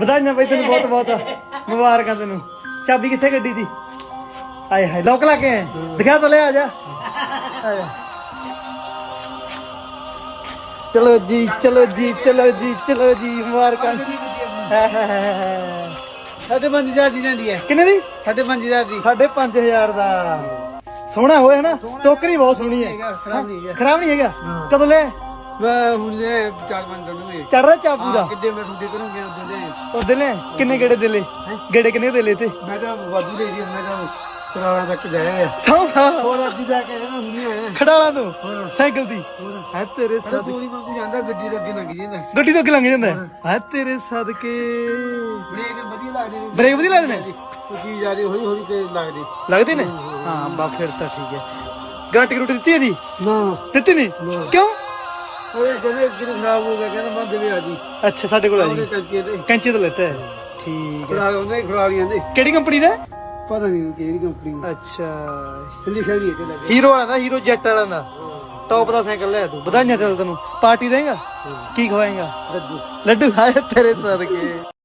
ਵਧਾਈਆਂ ਬਈ ਤੈਨੂੰ ਬਹੁਤ ਬਹੁਤ। ਮੁਬਾਰਕਾਂ ਤੈਨੂੰ। ਚਾਬੀ ਕਿੱਥੇ ਗੱਡੀ ਦੀ ਆਏ ਹਾਏ ਲੋਕ ਲਾ ਕੇ ਆਏ। ਦਿਖਾ ਤਾਂ ਲੈ ਆ ਜਾ। ਆ ਜਾ। ਚਲੋ ਜੀ ਚਲੋ ਜੀ ਚਲੋ ਜੀ ਚਲੋ ਜੀ ਮੁਬਾਰਕਾਂ। ਸਾਡੇ 5000 ਦੀ ਜਾਂਦੀ ਹੈ। ਕਿੰਨੇ ਦੀ? ਸਾਡੇ 5000 ਦੀ। ਸਾਢੇ ਪੰਜ ਹਜ਼ਾਰ ਦਾ। ਸੋਹਣਾ ਹੋਇਆ ਨਾ? ਟੋਕਰੀ ਬਹੁਤ ਸੋਹਣੀ ਹੈ। ਖਰਾਬ ਨਹੀਂ ਹੈਗਾ ਖਰਾਬ ਨਹੀਂ ਹੈਗਾ। ਕਦੋਂ ਲੈ ਮੈਂ ਹੁਣ ਇਹ ਚਾਰ ਪੰਜ ਦਿਨ ਹੋਏ। ਚੜ ਰਿਹਾ ਚਾਬੂ ਦਾ ਹਾਂ ਕਿੱਦੇ ਮੈਂ ਸੁਣਦੇ ਕਰੂੰਗੇ ਉਦੋਂ ਦੇ। ਉਹ ਦਿਲੇ ਕਿੰਨੇ ਗੇੜੇ ਦਿਲੇ ਗੇੜੇ ਕਿੰਨੇ ਦਿਲੇ ਤੇ ਮੈਂ ਤਾਂ ਵਾਧੂ ਦੇ ਦੀ ਮੈਂ ਤਾਂ ਸਰਾਣਾ ਤੱਕ ਜਾਇਆ ਆ ਸੌਂਖਾ ਹੋਰ ਅੱਜ ਜਾ ਕੇ ਨਾ ਹੁਣੀ ਆਇਆ। ਖੜਾਲਾ ਨੂੰ? ਸਾਈਕਲ ਦੀ? ਹੈ ਤੇਰੇ ਸਾਡਾ ਸਦਕੇ ਪੂਰੀ ਮੰਗੂ ਜਾਂਦਾ ਗੱਡੀ ਦੇ ਅੱਗੇ ਲੰਘ ਜਾਂਦਾ। ਗੱਡੀ ਤੋਂ ਅੱਗੇ ਲੰਘ ਜਾਂਦਾ ਹੈ? ਹੈ। ਤੇਰੇ ਸਦਕੇ। ਬ੍ਰੇਕ ਵਧੀਆ ਲੱਗਦੇ ਨੇ ਬ੍ਰੇਕ ਵਧੀਆ ਲੱਗਦੇ ਨੇ ਉਹ ਚੀਜ਼ ਜ਼ਿਆਦਾ ਹੌਲੀ ਹੌਲੀ ਤੇ ਲੱਗਦੀ। ਲੱਗਦੇ ਨੇ? ਹਾਂ। ਬਾ ਫਿਰ ਤਾਂ ਠੀਕ ਹੈ। ਗਾਰੰਟੀ ਗਰੂਟੀ ਦਿੱਤੀ ਜੀ ਨਾ। ਦਿੱਤੀ ਨਹੀਂ। ਕਿਉਂ? ਉਹ ਜਿਹੜੇ ਜਿਹੜੇ ਖਰਾਬ ਹੋ ਗਿਆ ਕਹਿੰਦਾ ਮੈਂ ਦੇਵੇ ਆ ਜੀ ਅੱਛਾ ਸਾਡੇ ਕੋਲ ਆ ਉਹਦੇ ਜੀ। ਕੰਚੇ ਤੇ। ਕੈਂਚੀ ਤੋਂ ਲੈਤਾ ਹੈ। ਠੀਕ ਹੈ। ਖਰਾ ਉਹਨੇ ਖਰਾਲੀਆਂ ਦੇ ਕਿਹੜੀ ਕੰਪਨੀ ਦਾ? ਪਤਾ ਨਹੀਂ ਕਿਹੜੀ ਕੰਪਨੀ ਦਾ। ਅੱਛਾ। ਲਿਖਿਆ ਨਹੀਂ ਇੱਥੇ ਲੱਗੇ ਹੀਰੋ ਵਾਲਾ ਦਾ ਹੀਰੋ ਜੈਟ ਵਾਲਾ ਦਾ। ਟੌਪ ਦਾ ਸਾਈਕਲ ਲਿਆ ਤੂੰ। ਵਧਾਈਆਂ ਤੇ ਤੈਨੂੰ। ਪਾਰਟੀ ਦੇਂਗਾ? ਕੀ ਖਵਾਏਗਾ? ਲੱਡੂ। ਲੱਡੂ ਖਾਏ ਤੇਰੇ ਸਦਕੇ।